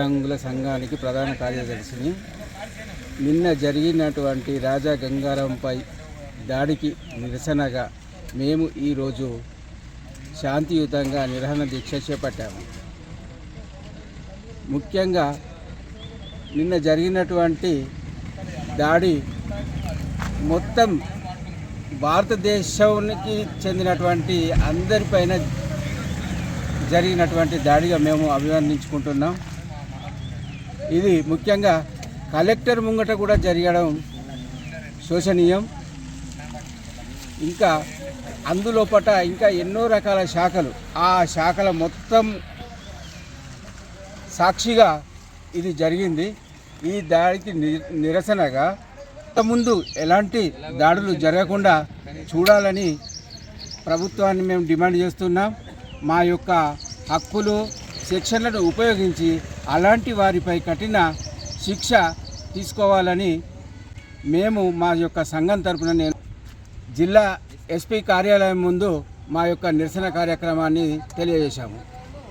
రంగుల సంఘానికి ప్రధాన కార్యదర్శిని. నిన్న జరిగినటువంటి రాజా గంగారంపై దాడికి నిరసనగా మేము ఈరోజు శాంతియుతంగా నిర్వహణ దీక్ష చేపట్టాము. ముఖ్యంగా నిన్న జరిగినటువంటి దాడి మొత్తం భారతదేశానికి చెందినటువంటి అందరిపైన జరిగినటువంటి దాడిగా మేము అభివర్ణించుకుంటున్నాం. ఇది ముఖ్యంగా కలెక్టర్ ముంగట కూడా జరగడం శోచనీయం ఇంకా అందులోపట ఇంకా ఎన్నో రకాల శాఖలు. ఆ శాఖల మొత్తం సాక్షిగా ఇది జరిగింది. ఈ దాడికి నిరసనగా ముందు ఎలాంటి దాడులు జరగకుండా చూడాలని ప్రభుత్వాన్ని మేము డిమాండ్ చేస్తున్నాం. మా యొక్క హక్కులు సెక్షన్లను ఉపయోగించి అలాంటి వారిపై కఠిన శిక్ష తీసుకోవాలని మేము మా యొక్క సంఘం తరపున నేను జిల్లా ఎస్పీ కార్యాలయం ముందు మా యొక్క నిరసన కార్యక్రమాన్ని తెలియజేశాము.